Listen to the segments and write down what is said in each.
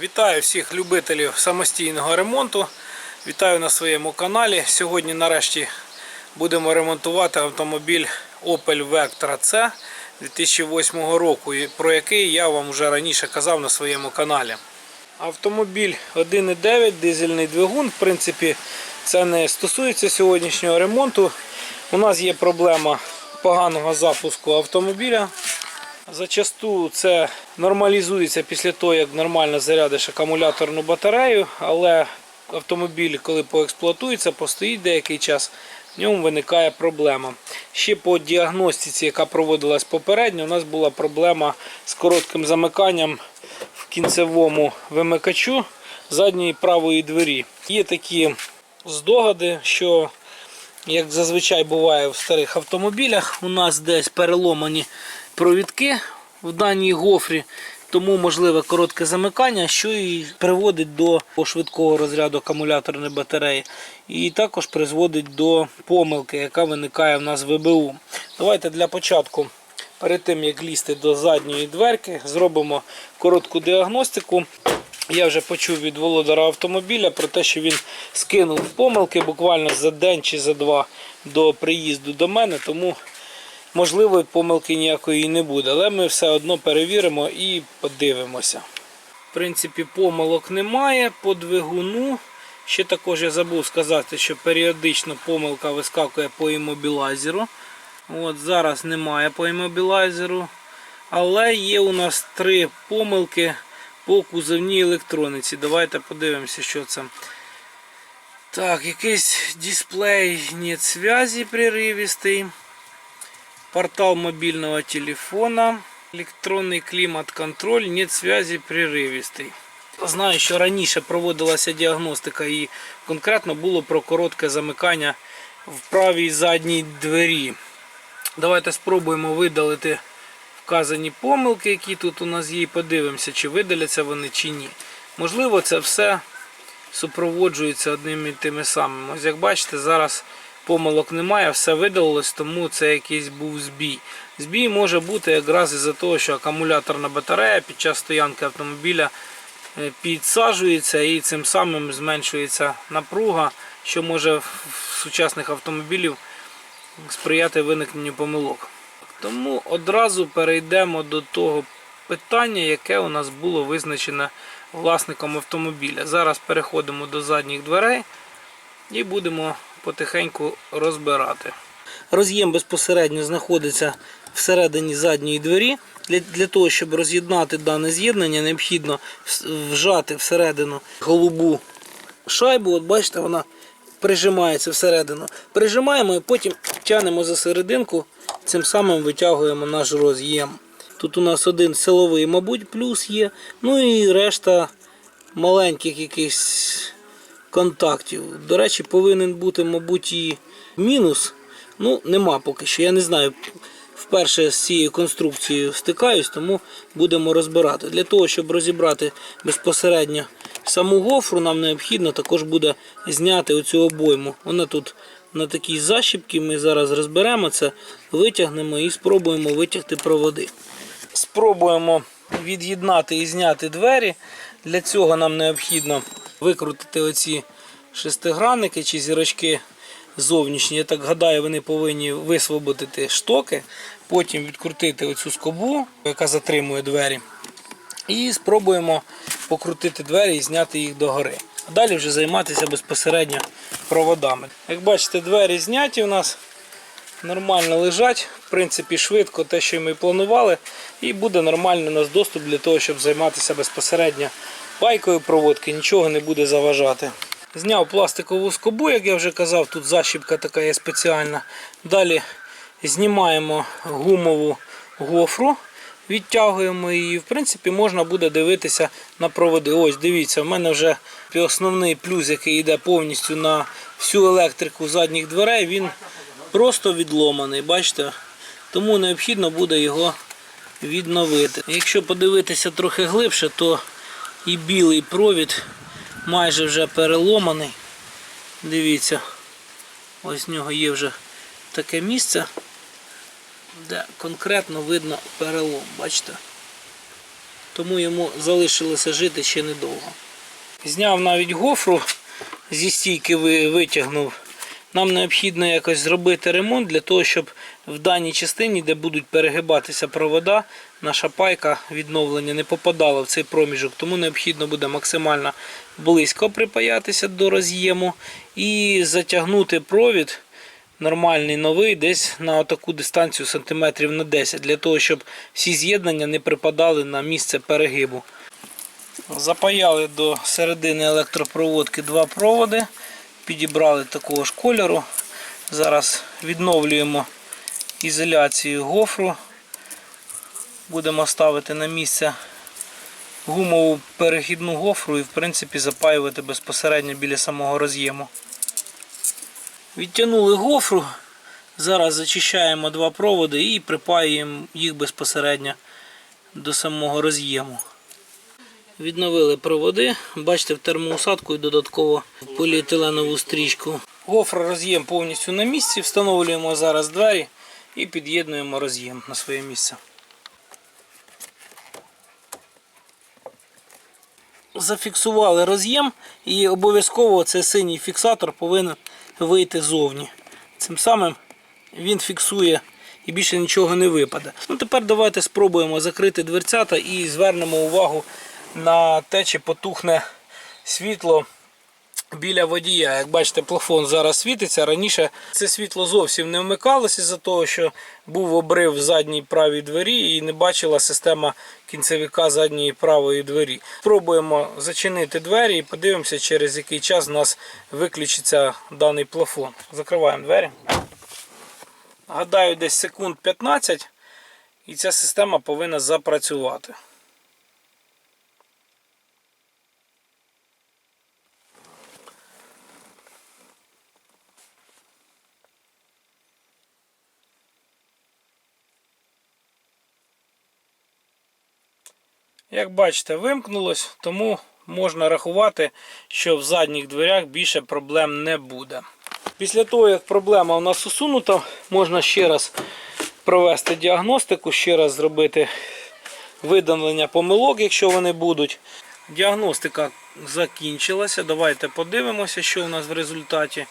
Вітаю всіх любителів самостійного ремонту. Вітаю на своєму каналі. Сьогодні нарешті будемо ремонтувати автомобіль Opel Vectra C 2008 року, про який я вам вже раніше казав на своєму каналі. Автомобіль 1.9 дизельний двигун. В принципі, це не стосується сьогоднішнього ремонту. У нас є проблема поганого запуску автомобіля. Зачасту це нормалізується після того, як нормально зарядиш акумуляторну батарею, але автомобіль, коли поексплуатується, постоїть деякий час, в ньому виникає проблема. Ще по діагностиці, яка проводилась попередньо, у нас була проблема з коротким замиканням в кінцевому вимикачу задньої правої двері. Є такі здогади, що як зазвичай буває в старих автомобілях, у нас десь переломані провідки в даній гофрі, тому можливе коротке замикання, що і приводить до швидкого розряду акумуляторної батареї. І також призводить до помилки, яка виникає в нас в ВБУ. Давайте для початку, перед тим як лізти до задньої дверки, зробимо коротку діагностику. Я вже почув від володара автомобіля про те, що він скинув помилки буквально за день чи за два до приїзду до мене, тому можливо помилки ніякої не буде. Але ми все одно перевіримо і подивимося. В принципі, помилок немає по двигуну. Ще також я забув сказати, що періодично помилка вискакує по іммобілайзеру. От Зараз немає по іммобілайзеру. Але є у нас три помилки по кузовній електрониці. Давайте подивимося, що це. Так, якийсь дисплей нет связи приривистий. Портал мобильного телефона. Електронний клімат-контроль, нет связи приривистий. Знаю, що раніше проводилася діагностика і конкретно було про коротке замикання в правій задній двері. Давайте спробуємо видалити вказані помилки, які тут у нас є, і подивимося, чи видаляться вони чи ні. Можливо, це все супроводжується одними і тими самими. Ось як бачите, зараз помилок немає, все видалилось, тому це якийсь був збій. Збій може бути якраз із-за того, що акумуляторна батарея під час стоянки автомобіля е, підсаджується і цим самим зменшується напруга, що може в сучасних автомобілів сприяти виникненню помилок. Тому одразу перейдемо до того питання, яке у нас було визначене власником автомобіля. Зараз переходимо до задніх дверей і будемо потихеньку розбирати. Роз'єм безпосередньо знаходиться всередині задньої двері. Для, для того, щоб роз'єднати дане з'єднання, необхідно вжати всередину голубу шайбу. От бачите, вона прижимається всередину. Прижимаємо і потім тягнемо за серединку, цим самим витягуємо наш роз'єм. Тут у нас один силовий, мабуть, плюс є. Ну і решта маленьких якихось контактів. До речі, повинен бути, мабуть, і мінус. Ну, нема поки що. Я не знаю. Вперше з цією конструкцією стикаюсь, тому будемо розбирати. Для того, щоб розібрати безпосередньо саму гофру, нам необхідно також буде зняти оцю обойму. Вона тут на такій защіпці. Ми зараз розберемо це, витягнемо і спробуємо витягти проводи. Спробуємо від'єднати і зняти двері. Для цього нам необхідно викрутити оці шестигранники чи зірочки зовнішні. Я так гадаю, вони повинні висвободити штоки, потім відкрутити оцю скобу, яка затримує двері. І спробуємо покрутити двері і зняти їх догори. А далі вже займатися безпосередньо проводами. Як бачите, двері зняті у нас нормально лежать, в принципі, швидко те, що ми планували, і буде нормальний у нас доступ для того, щоб займатися безпосередньо пайкою проводки, нічого не буде заважати. Зняв пластикову скобу, як я вже казав, тут защіпка така є спеціальна. Далі знімаємо гумову гофру, відтягуємо її. В принципі, можна буде дивитися на проводи. Ось, дивіться, в мене вже основний плюс, який йде повністю на всю електрику задніх дверей, він просто відломаний. Бачите? Тому необхідно буде його відновити. Якщо подивитися трохи глибше, то і білий провід майже вже переломаний. Дивіться, ось в нього є вже таке місце, де конкретно видно перелом. Бачите? тому йому залишилося жити ще недовго. Зняв навіть гофру зі стійки витягнув. Нам необхідно якось зробити ремонт для того, щоб в даній частині, де будуть перегибатися провода, наша пайка відновлення не попадала в цей проміжок. Тому необхідно буде максимально близько припаятися до роз'єму і затягнути провід нормальний новий десь на таку дистанцію сантиметрів на 10, для того, щоб всі з'єднання не припадали на місце перегибу. Запаяли до середини електропроводки два проводи, підібрали такого ж кольору. Зараз відновлюємо ізоляцію гофру. Будемо ставити на місце гумову перехідну гофру і в принципі запаювати безпосередньо біля самого роз'єму. Відтягнули гофру. Зараз зачищаємо два проводи і припаюємо їх безпосередньо до самого роз'єму. Відновили проводи, бачите, в термоусадку і додатково поліетиленову стрічку. Гофр роз'єм повністю на місці. Встановлюємо зараз двері і під'єднуємо роз'єм на своє місце. Зафіксували роз'єм і обов'язково цей синій фіксатор повинен вийти зовні. Цим самим він фіксує і більше нічого не випаде. Ну тепер давайте спробуємо закрити дверцята і звернемо увагу на те, чи потухне світло біля водія. Як бачите, плафон зараз світиться. Раніше це світло зовсім не вмикалося з-за того, що був обрив в задній правій двері і не бачила система кінцевика задньої правої двері. Спробуємо зачинити двері і подивимося, через який час у нас виключиться даний плафон. Закриваємо двері. Гадаю, десь секунд 15 і ця система повинна запрацювати. Як бачите, вимкнулось, тому можна рахувати, що в задніх дверях більше проблем не буде. Після того, як проблема у нас усунута, можна ще раз провести діагностику, ще раз зробити видалення помилок, якщо вони будуть. Діагностика закінчилася. Давайте подивимося, що у нас в результаті.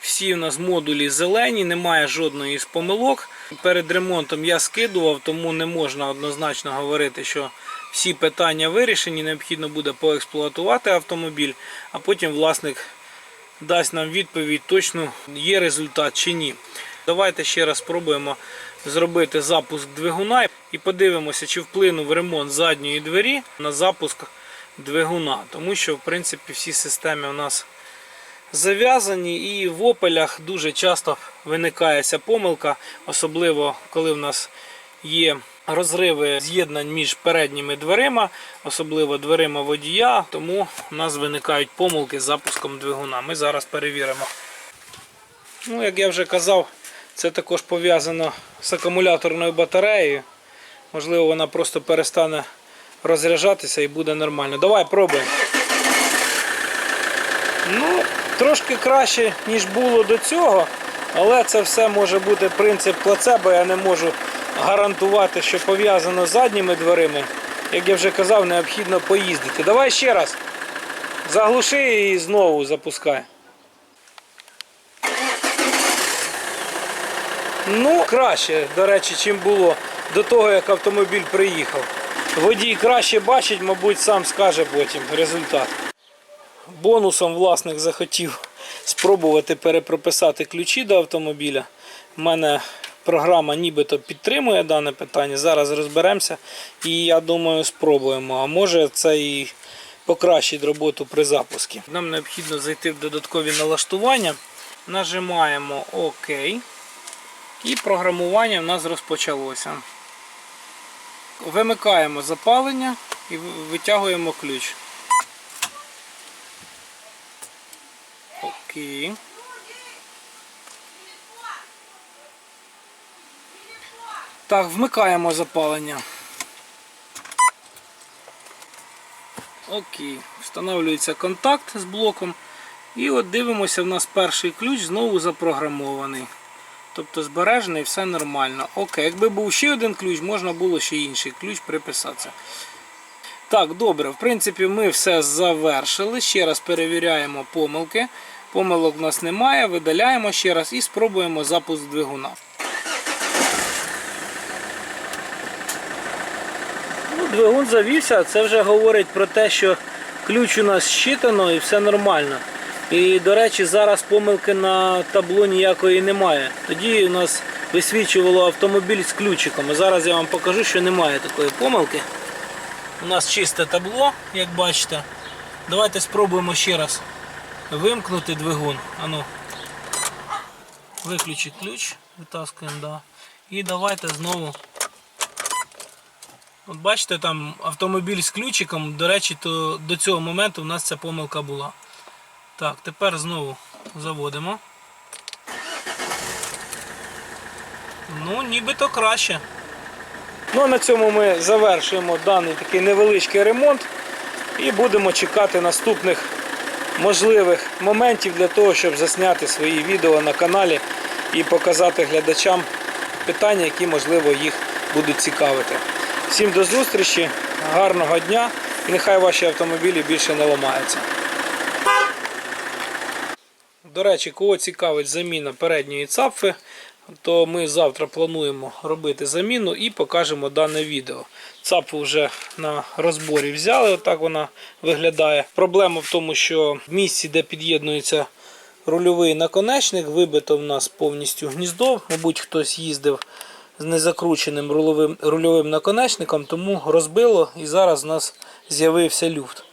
Всі у нас модулі зелені, немає жодної з помилок. Перед ремонтом я скидував, тому не можна однозначно говорити, що всі питання вирішені. Необхідно буде поексплуатувати автомобіль, а потім власник дасть нам відповідь, точно є результат чи ні. Давайте ще раз спробуємо зробити запуск двигуна і подивимося, чи вплинув ремонт задньої двері на запуск двигуна. Тому що, в принципі, всі системи у нас зав'язані і в опелях дуже часто виникає ця помилка, особливо коли в нас є розриви з'єднань між передніми дверима, особливо дверима водія, тому у нас виникають помилки з запуском двигуна. Ми зараз перевіримо. Ну, як я вже казав, це також пов'язано з акумуляторною батареєю. Можливо, вона просто перестане розряджатися і буде нормально. Давай пробуємо. Ну, трошки краще, ніж було до цього, але це все може бути принцип плацебо. Я не можу гарантувати, що пов'язано з задніми дверима. Як я вже казав, необхідно поїздити. Давай ще раз. Заглуши і знову запускай. Ну, краще, до речі, чим було до того, як автомобіль приїхав. Водій краще бачить, мабуть, сам скаже потім результат. Бонусом власник захотів спробувати перепрописати ключі до автомобіля. У мене програма нібито підтримує дане питання. Зараз розберемося і я думаю, спробуємо. А може це і покращить роботу при запуску. Нам необхідно зайти в додаткові налаштування. Нажимаємо ОК. І програмування в нас розпочалося. Вимикаємо запалення і витягуємо ключ. Окей. Так, вмикаємо запалення. Окей. Встановлюється контакт з блоком. І от дивимося, в нас перший ключ знову запрограмований. Тобто збережений, все нормально. Окей, якби був ще один ключ, можна було ще інший ключ приписатися. Так, добре, в принципі, ми все завершили. Ще раз перевіряємо помилки. Помилок в нас немає, видаляємо ще раз і спробуємо запуск двигуна. Ну, двигун завівся, це вже говорить про те, що ключ у нас щитано і все нормально. І, до речі, зараз помилки на табло ніякої немає. Тоді у нас висвічувало автомобіль з ключиком. Зараз я вам покажу, що немає такої помилки. У нас чисте табло, як бачите. Давайте спробуємо ще раз вимкнути двигун. Ану. Виключи ключ, витаскуємо, да. І давайте знову. От бачите, там автомобіль з ключиком, до речі, то до цього моменту у нас ця помилка була. Так, тепер знову заводимо. Ну, нібито краще. Ну, а на цьому ми завершуємо даний такий невеличкий ремонт і будемо чекати наступних можливих моментів для того, щоб засняти свої відео на каналі і показати глядачам питання, які можливо їх будуть цікавити. Всім до зустрічі, гарного дня нехай ваші автомобілі більше не ламаються. До речі, кого цікавить заміна передньої цапфи, то ми завтра плануємо робити заміну і покажемо дане відео. Цапфу вже на розборі взяли, отак вона виглядає. Проблема в тому, що в місці, де під'єднується рульовий наконечник, вибито в нас повністю гніздо. Мабуть, хтось їздив з незакрученим рульовим, рульовим наконечником, тому розбило і зараз у нас з'явився люфт.